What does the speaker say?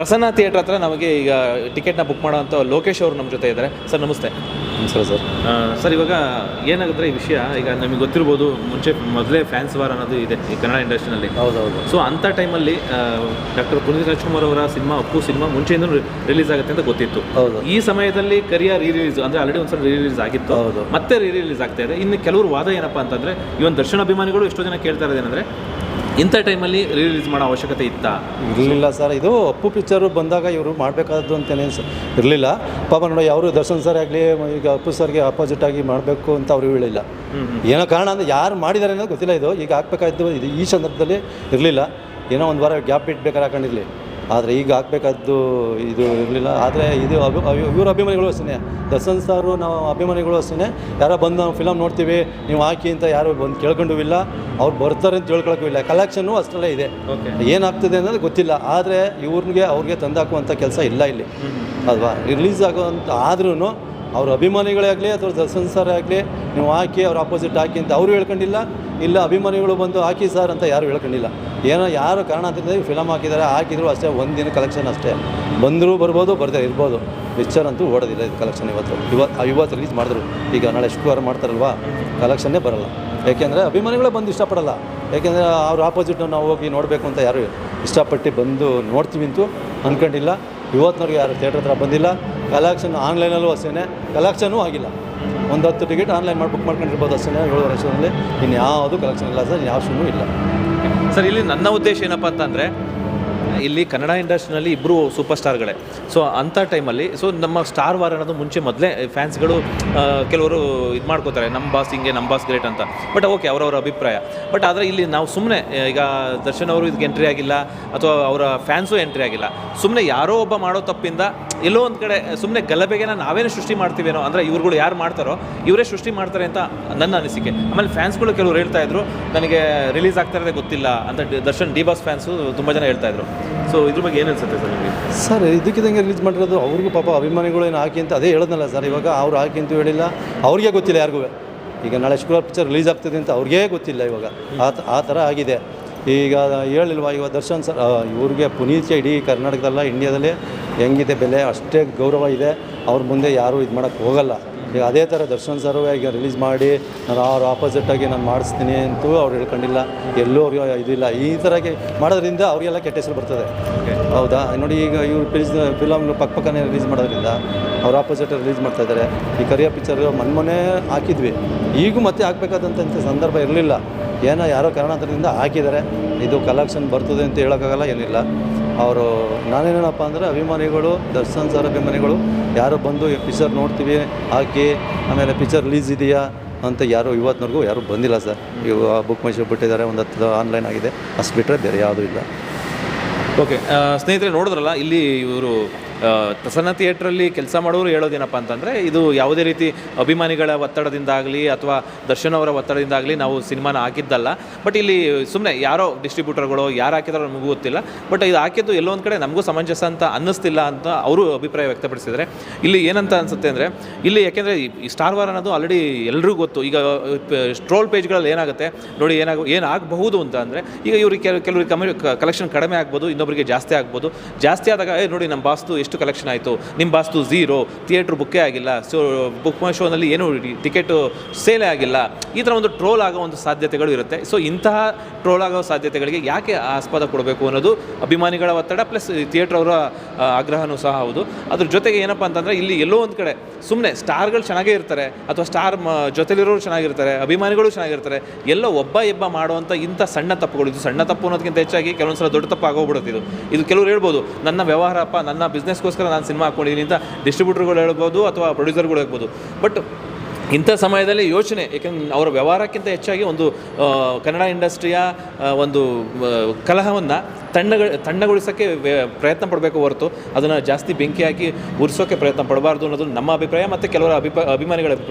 Prasanna theatre ಹತ್ರ ನಮಗೆ ಈಗ ಟಿಕೆಟ್ನ ಬುಕ್ ಮಾಡೋವಂಥ ಲೋಕೇಶ್ ಅವರು ನಮ್ಮ ಜೊತೆ ಇದ್ದಾರೆ. ಸರ್ ನಮಸ್ತೆ. ನಮಸ್ಕಾರ ಸರ್. ಸರ್ ಇವಾಗ ಏನಾಗುತ್ತೆ ಈ ವಿಷಯ? ಈಗ ನಮಗೆ ಗೊತ್ತಿರ್ಬೋದು ಮುಂಚೆ ಮೊದಲೇ ಫ್ಯಾನ್ಸ್ ವಾರ್ ಅನ್ನೋದು ಇದೆ ಈ ಕನ್ನಡ ಇಂಡಸ್ಟ್ರಿನಲ್ಲಿ. ಹೌದೌದು. ಸೊ ಅಂಥ ಟೈಮಲ್ಲಿ ಡಾಕ್ಟರ್ ಪುನೀತ್ ರಾಜ್ಕುಮಾರ್ ಅವರ ಸಿನಿಮಾ ಅಪ್ಪು ಸಿನಿಮಾ ಮುಂಚೆಯಿಂದ ರಿಲೀಸ್ ಆಗುತ್ತೆ ಅಂತ ಗೊತ್ತಿತ್ತು. ಹೌದು. ಈ ಸಮಯದಲ್ಲಿ ಕರಿಯ ರೀ ರಿಲೀಸ್ ಅಂದರೆ ಆಲ್ರೆಡಿ ಒಂದ್ಸಲ ರೀ ರಿಲೀಸ್ ಆಗಿತ್ತು. ಹೌದು. ಮತ್ತೆ ರೀ ರಿಲೀಸ್ ಆಗ್ತಾ ಇದೆ. ಇನ್ನು ಕೆಲವರು ವಾದ ಏನಪ್ಪ ಅಂತಂದರೆ ಇವನ್ ದರ್ಶನ ಅಭಿಮಾನಿಗಳು ಎಷ್ಟೋ ಜನ ಕೇಳ್ತಾ ಇರೋದೇನೆಂದರೆ ಇಂಥ ಟೈಮಲ್ಲಿ ರಿಲೀಸ್ ಮಾಡೋ ಅವಶ್ಯಕತೆ ಇತ್ತ? ಇರಲಿಲ್ಲ ಸರ್ ಇದು ಅಪ್ಪು ಪಿಕ್ಚರು ಬಂದಾಗ ಇವರು ಮಾಡಬೇಕಾದ್ದು ಅಂತಲೇ ಇರಲಿಲ್ಲ. ಪಾಪ ನೋಡಿ ಅವರು ದರ್ಶನ್ ಸರ್ ಆಗಲಿ ಈಗ ಅಪ್ಪು ಸರ್ಗೆ ಅಪೋಸಿಟ್ ಆಗಿ ಮಾಡಬೇಕು ಅಂತ ಅವರು ಹೇಳಿಲ್ಲ. ಏನೋ ಕಾರಣ ಅಂದರೆ ಯಾರು ಮಾಡಿದ್ದಾರೆ ಅನ್ನೋದು ಗೊತ್ತಿಲ್ಲ ಇದು. ಈಗ ಹಾಕ್ಬೇಕಾಯ್ತು ಇದು ಈ ಸಂದರ್ಭದಲ್ಲಿ ಇರಲಿಲ್ಲ. ಏನೋ ಒಂದು ವಾರ ಗ್ಯಾಪ್ ಇಟ್ಬೇಕಾರೆ ಹಾಕೊಂಡಿರಲಿ. ಆದರೆ ಈಗ ಹಾಕ್ಬೇಕಾದ್ದು ಇದು ಇರಲಿಲ್ಲ. ಆದರೆ ಇದು ಅಭಿ ಇವ್ರ ಅಭಿಮಾನಿಗಳು ಅಷ್ಟೇ ದರ್ಶನ್ ಸಾರು ನಾವು ಅಭಿಮಾನಿಗಳು ಅಷ್ಟೇ ಯಾರೋ ಬಂದು ನಾವು ಫಿಲಮ್ ನೋಡ್ತೀವಿ ನೀವು ಹಾಕಿ ಅಂತ ಯಾರು ಬಂದು ಕೇಳ್ಕೊಂಡು ಇಲ್ಲ. ಅವ್ರು ಬರ್ತಾರೆ ಅಂತ ತಿಳ್ಕೊಳಕ್ಕೂ ಇಲ್ಲ. ಕಲೆಕ್ಷನ್ನು ಅಷ್ಟೆಲ್ಲ ಇದೆ. ಏನಾಗ್ತದೆ ಅನ್ನೋದು ಗೊತ್ತಿಲ್ಲ. ಆದರೆ ಇವ್ರಿಗೆ ಅವ್ರಿಗೆ ತಂದಾಕುವಂಥ ಕೆಲಸ ಇಲ್ಲ ಇಲ್ಲಿ. ಅಲ್ವಾ? ರಿಲೀಸ್ ಆಗೋವಂಥ ಆದ್ರೂ ಅವ್ರ ಅಭಿಮಾನಿಗಳೇ ಆಗಲಿ ಅಥವಾ ದರ್ಶನ್ ಸರ್ ಆಗಲಿ ನೀವು ಹಾಕಿ ಅವ್ರ ಆಪೋಸಿಟ್ ಹಾಕಿ ಅಂತ ಅವರು ಹೇಳ್ಕೊಂಡಿಲ್ಲ. ಇಲ್ಲ ಅಭಿಮಾನಿಗಳು ಬಂದು ಹಾಕಿ ಸರ್ ಅಂತ ಯಾರು ಹೇಳ್ಕೊಂಡಿಲ್ಲ. ಏನೋ ಯಾರು ಕಾರಣ ಅಂತಂದರೆ ಫಿಲಮ್ ಹಾಕಿದ್ದಾರೆ, ಹಾಕಿದ್ರು ಅಷ್ಟೇ, ಒಂದಿನ ದಿನ ಕಲೆಕ್ಷನ್ ಅಷ್ಟೇ. ಬಂದರೂ ಬರ್ಬೋದು, ಬರ್ದೇ ಇರ್ಬೋದು. ಪಿಕ್ಚರ್ ಅಂತೂ ಓಡೋದಿಲ್ಲ ಇದು ಕಲೆಕ್ಷನ್ ಇವತ್ತು. ಇವತ್ತು ಇವತ್ತು ರಿಲೀಸ್ ಮಾಡಿದ್ರು. ಈಗ ನಾಳೆ ಶುಕ್ರವಾರ ಮಾಡ್ತಾರಲ್ವಾ? ಕಲೆಕ್ಷನ್ನೇ ಬರಲ್ಲ. ಯಾಕೆಂದರೆ ಅಭಿಮಾನಿಗಳೇ ಬಂದು ಇಷ್ಟಪಡಲ್ಲ. ಯಾಕೆಂದರೆ ಅವ್ರ ಆಪೋಸಿಟ್ನ ನಾವು ಹೋಗಿ ನೋಡಬೇಕು ಅಂತ ಯಾರು ಇಷ್ಟಪಟ್ಟು ಬಂದು ನೋಡ್ತೀವಿ ಅಂತೂ ಅಂದ್ಕೊಂಡಿಲ್ಲ ಇವತ್ತಿನವ್ರಿಗೆ ಯಾರು ಥಿಯೇಟ್ರ್ ಹತ್ರ ಬಂದಿಲ್ಲ. ಕಲೆಕ್ಷನ್ ಆನ್ಲೈನಲ್ಲೂ ಅಷ್ಟೇ ಕಲೆಕ್ಷನೂ ಆಗಿಲ್ಲ. ಒಂದು ಹತ್ತು ಟಿಕೆಟ್ ಆನ್ಲೈನ್ ಮಾಡಿ ಬುಕ್ ಮಾಡ್ಕೊಂಡಿರ್ಬೋದು ಅಷ್ಟೇ ಏಳು ವರ್ಷದಲ್ಲಿ. ಇನ್ಯಾವುದು ಕಲೆಕ್ಷನ್ ಇಲ್ಲ ಸರ್ ಯಾವ ಶೂನೂ ಇಲ್ಲ. ಸರ್, ಇಲ್ಲಿ ನನ್ನ ಉದ್ದೇಶ ಏನಪ್ಪ ಅಂತಂದರೆ ಇಲ್ಲಿ ಕನ್ನಡ ಇಂಡಸ್ಟ್ರಿನಲ್ಲಿ ಇಬ್ಬರು ಸೂಪರ್ ಸ್ಟಾರ್ಗಳೇ ಸೊ ಅಂಥ ಟೈಮಲ್ಲಿ ಸೊ ನಮ್ಮ ಸ್ಟಾರ್ ವಾರ್ ಅನ್ನೋದು ಮುಂಚೆ ಮೊದಲೇ ಫ್ಯಾನ್ಸ್ಗಳು ಕೆಲವರು ಇದು ಮಾಡ್ಕೋತಾರೆ ನಮ್ಮ ಬಾಸ್ ಹಿಂಗೆ ನಮ್ಮ ಬಾಸ್ ಗ್ರೇಟ್ ಅಂತ. ಬಟ್ ಓಕೆ ಅವರವರ ಅಭಿಪ್ರಾಯ. ಬಟ್ ಆದರೆ ಇಲ್ಲಿ ನಾವು ಸುಮ್ಮನೆ ಈಗ ದರ್ಶನ್ ಅವರು ಇದಕ್ಕೆ ಎಂಟ್ರಿ ಆಗಿಲ್ಲ, ಅಥವಾ ಅವರ ಫ್ಯಾನ್ಸು ಎಂಟ್ರಿ ಆಗಿಲ್ಲ. ಸುಮ್ಮನೆ ಯಾರೋ ಒಬ್ಬ ಮಾಡೋ ತಪ್ಪಿಂದ ಎಲ್ಲೋ ಒಂದು ಕಡೆ ಸುಮ್ಮನೆ ಗಲಭೆಗೆನ ನಾವೇನು ಸೃಷ್ಟಿ ಮಾಡ್ತೀವೇನೋ, ಅಂದರೆ ಇವ್ರುಗಳು ಯಾರು ಮಾಡ್ತಾರೋ, ಇವರೇ ಸೃಷ್ಟಿ ಮಾಡ್ತಾರೆ ಅಂತ ನನ್ನ ಅನಿಸಿಕೆ. ಆಮೇಲೆ ಫ್ಯಾನ್ಸ್ಗಳು ಕೆಲವರು ಹೇಳ್ತಾ ಇದ್ರು, ನನಗೆ ರಿಲೀಸ್ ಆಗ್ತಾ ಇರೋದೇ ಗೊತ್ತಿಲ್ಲ ಅಂತ ದರ್ಶನ್ ಡಿ ಬಾಸ್ ಫ್ಯಾನ್ಸು ತುಂಬ ಜನ ಹೇಳ್ತಾ ಇದ್ರು. ಸೊ ಇದ್ರ ಬಗ್ಗೆ ಏನು ಅನ್ಸುತ್ತೆ ಸರ್ ನಿಮಗೆ? ಸರ್ ಇದಕ್ಕಿದಂಗೆ ರಿಲೀಸ್ ಮಾಡಿರೋದು ಅವ್ರಿಗೂ ಪಾಪ ಅಭಿಮಾನಿಗಳು ಏನು ಹಾಕಿ ಅಂತ ಅದೇ ಹೇಳೋದಲ್ಲ ಸರ್. ಇವಾಗ ಅವ್ರು ಹಾಕಿ ಅಂತೂ ಹೇಳಿಲ್ಲ. ಅವ್ರಿಗೆ ಗೊತ್ತಿಲ್ಲ ಯಾರಿಗೂ. ಈಗ ನಾಳೆ ಶುಕ್ರವಾರ ಪಿಕ್ಚರ್ ರಿಲೀಸ್ ಆಗ್ತದೆ ಅಂತ ಅವ್ರಿಗೇ ಗೊತ್ತಿಲ್ಲ ಇವಾಗ. ಆ ಥರ ಆಗಿದೆ. ಈಗ ಹೇಳಿಲ್ವಾ, ಇವಾಗ ದರ್ಶನ್ ಸರ್ ಇವ್ರಿಗೆ ಪುನೀತ್ಗೆ ಇಡೀ ಕರ್ನಾಟಕದಲ್ಲ ಇಂಡಿಯಾದಲ್ಲಿ ಹೆಂಗಿದೆ ಬೆಲೆ ಅಷ್ಟೇ ಗೌರವ ಇದೆ. ಅವ್ರ ಮುಂದೆ ಯಾರೂ ಇದು ಮಾಡೋಕ್ಕೆ ಹೋಗಲ್ಲ. ಈಗ ಅದೇ ಥರ ದರ್ಶನ್ ಸರ್ ಈಗ ರಿಲೀಸ್ ಮಾಡಿ ನಾನು ಅವ್ರ ಆಪೋಸಿಟಾಗಿ ನಾನು ಮಾಡಿಸ್ತೀನಿ ಅಂತೂ ಅವ್ರು ಹೇಳ್ಕೊಂಡಿಲ್ಲ. ಎಲ್ಲೂ ಅವ್ರಿಗೆ ಇದಿಲ್ಲ. ಈ ಥರಗೆ ಮಾಡೋದ್ರಿಂದ ಅವರಿಗೆಲ್ಲ ಕೆಟ್ಟ ಹೆಸರು ಬರ್ತದೆ. ಹೌದಾ? ನೋಡಿ ಈಗ ಇವ್ರು ಪಿಲ್ಸ್ ಫಿಲಮ್ ಪಕ್ಕ ಪಕ್ಕನೇ ರಿಲೀಸ್ ಮಾಡೋದ್ರಿಂದ ಅವ್ರ ಆಪೋಸಿಟ್ ರಿಲೀಸ್ ಮಾಡ್ತಾ ಇದ್ದಾರೆ ಈ ಕರಿಯ ಪಿಕ್ಚರ್ ಮೊನ್ನೆ ಹಾಕಿದ್ವಿ. ಈಗೂ ಮತ್ತೆ ಹಾಕ್ಬೇಕಾದಂಥ ಸಂದರ್ಭ ಇರಲಿಲ್ಲ. ಏನೋ ಯಾರೋ ಕಾರಣಾಂತರದಿಂದ ಹಾಕಿದ್ದಾರೆ. ಇದು ಕಲೆಕ್ಷನ್ ಬರ್ತದೆ ಅಂತ ಹೇಳೋಕ್ಕಾಗಲ್ಲ ಏನಿಲ್ಲ. ಅವರು ನಾನೇನಪ್ಪ ಅಂದರೆ ಅಭಿಮಾನಿಗಳು, ದರ್ಶನ್ ಸರ್ ಅಭಿಮಾನಿಗಳು, ಯಾರು ಬಂದು ಈ ಪಿಕ್ಚರ್ ನೋಡ್ತೀವಿ, ಹಾಕಿ, ಆಮೇಲೆ ಪಿಕ್ಚರ್ ರಿಲೀಸ್ ಇದೆಯಾ ಅಂತ ಯಾರು ಇವತ್ತಿನವರೆಗೂ ಯಾರೂ ಬಂದಿಲ್ಲ ಸರ್. ಇವಾಗ ಬುಕ್ ಮೈ ಬಿಟ್ಟಿದ್ದಾರೆ, ಒಂದು ಹತ್ತು ಆನ್ಲೈನ್ ಆಗಿದೆ. ಅಷ್ಟು ಬಿಟ್ಟರೆ ಬೇರೆ ಯಾವುದೂ ಇಲ್ಲ. ಓಕೆ ಸ್ನೇಹಿತರೆ, ನೋಡಿದ್ರಲ್ಲ, ಇಲ್ಲಿ ಇವರು ಪ್ರಸನ್ನ ಥಿಯೇಟ್ರಲ್ಲಿ ಕೆಲಸ ಮಾಡೋರು ಹೇಳೋದೇನಪ್ಪ ಅಂತಂದರೆ, ಇದು ಯಾವುದೇ ರೀತಿ ಅಭಿಮಾನಿಗಳ ಒತ್ತಡದಿಂದಾಗಲಿ ಅಥವಾ ದರ್ಶನ್ ಅವರ ಒತ್ತಡದಿಂದಾಗಲಿ ನಾವು ಸಿನಿಮಾನ ಹಾಕಿದ್ದಲ್ಲ. ಬಟ್ ಇಲ್ಲಿ ಸುಮ್ಮನೆ ಯಾರೋ ಡಿಸ್ಟ್ರಿಬ್ಯೂಟರ್ಗಳು ಯಾರು ಹಾಕಿದಾರೋ ನಮಗೂ ಗೊತ್ತಿಲ್ಲ. ಬಟ್ ಇದು ಹಾಕಿದ್ದು ಎಲ್ಲೋ ಒಂದು ಕಡೆ ನಮಗೂ ಸಮಂಜಸ ಅಂತ ಅನ್ನಿಸ್ತಿಲ್ಲ ಅಂತ ಅವರು ಅಭಿಪ್ರಾಯ ವ್ಯಕ್ತಪಡಿಸಿದರೆ. ಇಲ್ಲಿ ಏನಂತ ಅನಿಸುತ್ತೆ ಅಂದರೆ, ಇಲ್ಲಿ ಯಾಕೆಂದರೆ ಈ ಸ್ಟಾರ್ ವಾರ್ ಅನ್ನೋದು ಆಲ್ರೆಡಿ ಎಲ್ಲರಿಗೂ ಗೊತ್ತು. ಈಗ ಸ್ಟ್ರೋಲ್ ಪೇಜ್ಗಳಲ್ಲಿ ಏನಾಗುತ್ತೆ? ನೋಡಿ ಏನಾಗ, ಏನಾಗಬಹುದು ಅಂತ ಅಂದರೆ, ಈಗ ಇವರಿಗೆ ಕೆಲ, ಕೆಲವರಿಗೆ ಕಮ್ಮಿ ಕಲೆಕ್ಷನ್ ಕಡಿಮೆ ಆಗ್ಬೋದು ಇನ್ನೊಬ್ಬರಿಗೆ ಜಾಸ್ತಿ ಆಗ್ಬೋದು. ಜಾಸ್ತಿ ಆದಾಗ ನೋಡಿ ನಮ್ಮ ಬಾಸ್ತು ಎಷ್ಟು ಕಲೆಕ್ಷನ್ ಆಯಿತು. ನಿಮ್ಮ ಬಾಸ್ತು ಝೀರೋ ಥಿಯೇಟ್ರ್ ಬುಕ್ಕೇ ಆಗಿಲ್ಲ. ಸೊ ಬುಕ್ ಮೈ ಶೋನಲ್ಲಿ ಏನು ಟಿಕೆಟು ಸೇಲೇ ಆಗಿಲ್ಲ. ಈ ಥರ ಒಂದು ಟ್ರೋಲ್ ಆಗೋ ಒಂದು ಸಾಧ್ಯತೆಗಳು ಇರುತ್ತೆ. ಸೊ ಇಂತಹ ಟ್ರೋಲ್ ಆಗೋ ಸಾಧ್ಯತೆಗಳಿಗೆ ಯಾಕೆ ಆಸ್ಪದ ಕೊಡಬೇಕು ಅನ್ನೋದು ಅಭಿಮಾನಿಗಳ ಒತ್ತಡ ಪ್ಲಸ್ ಥಿಯೇಟ್ರ್ ಅವರ ಆ, ಆಗ್ರಹನೂ ಸಹ ಹೌದು. ಅದ್ರ ಜೊತೆಗೆ ಏನಪ್ಪ ಅಂತಂದರೆ ಇಲ್ಲಿ ಎಲ್ಲೋ ಒಂದು ಕಡೆ ಸುಮ್ಮನೆ ಸ್ಟಾರ್ಗಳು ಚೆನ್ನಾಗೇ ಇರ್ತಾರೆ ಅಥವಾ ಸ್ಟಾರ್ ಜೊತೆಲಿರೋರು ಚೆನ್ನಾಗಿರ್ತಾರೆ ಅಭಿಮಾನಿಗಳು ಚೆನ್ನಾಗಿರ್ತಾರೆ ಎಲ್ಲೋ ಒಬ್ಬ ಎಬ್ಬ ಮಾಡುವಂಥ ಇಂಥ ಸಣ್ಣ ತಪ್ಪುಗಳು. ಇದು ಸಣ್ಣ ತಪ್ಪು ಅನ್ನೋದಕ್ಕಿಂತ ಹೆಚ್ಚಾಗಿ ಕೆಲವೊಂದು ಸಲ ದೊಡ್ಡ ತಪ್ಪು ಆಗೋಗ್ಬಿಡುತ್ತೆ ಇದು. ಇದು ಕೆಲವರು ಹೇಳ್ಬೋದು ನನ್ನ ವ್ಯವಹಾರಪ್ಪ ನನ್ನ ಬಿಸ್ನೆಸ್ಗೋಸ್ಕರ ನಾನು ಸಿನಿಮಾ ಹಾಕ್ಕೊಂಡಿದ್ದೀನಿ ಅಂತ ಡಿಸ್ಟ್ರಿಬ್ಯೂಟರ್ಗಳು ಹೇಳ್ಬೋದು ಅಥವಾ ಪ್ರೊಡ್ಯೂಸರ್ಗಳು ಹೇಳ್ಬೋದು. ಬಟ್ ಇಂಥ ಸಮಯದಲ್ಲಿ ಯೋಚನೆ, ಏಕೆಂದ್ರೆ ಅವರ ವ್ಯವಹಾರಕ್ಕಿಂತ ಹೆಚ್ಚಾಗಿ ಒಂದು ಕನ್ನಡ ಇಂಡಸ್ಟ್ರಿಯ ಒಂದು ಕಲಹವನ್ನು ತಣ್ಣಗ, ತಣ್ಣಗೊಳಿಸೋಕ್ಕೆ ಪ್ರಯತ್ನ ಪಡಬೇಕು ಹೊರತು ಅದನ್ನು ಜಾಸ್ತಿ ಬೆಂಕಿ ಹಾಕಿ ಉರಿಸೋಕ್ಕೆ ಪ್ರಯತ್ನ ಪಡಬಾರ್ದು ಅನ್ನೋದು ನಮ್ಮ ಅಭಿಪ್ರಾಯ ಮತ್ತು ಕೆಲವರ ಅಭಿಪ್ರಾಯ ಅಭಿಮಾನಿಗಳ ಅಭಿಪ್ರಾಯ.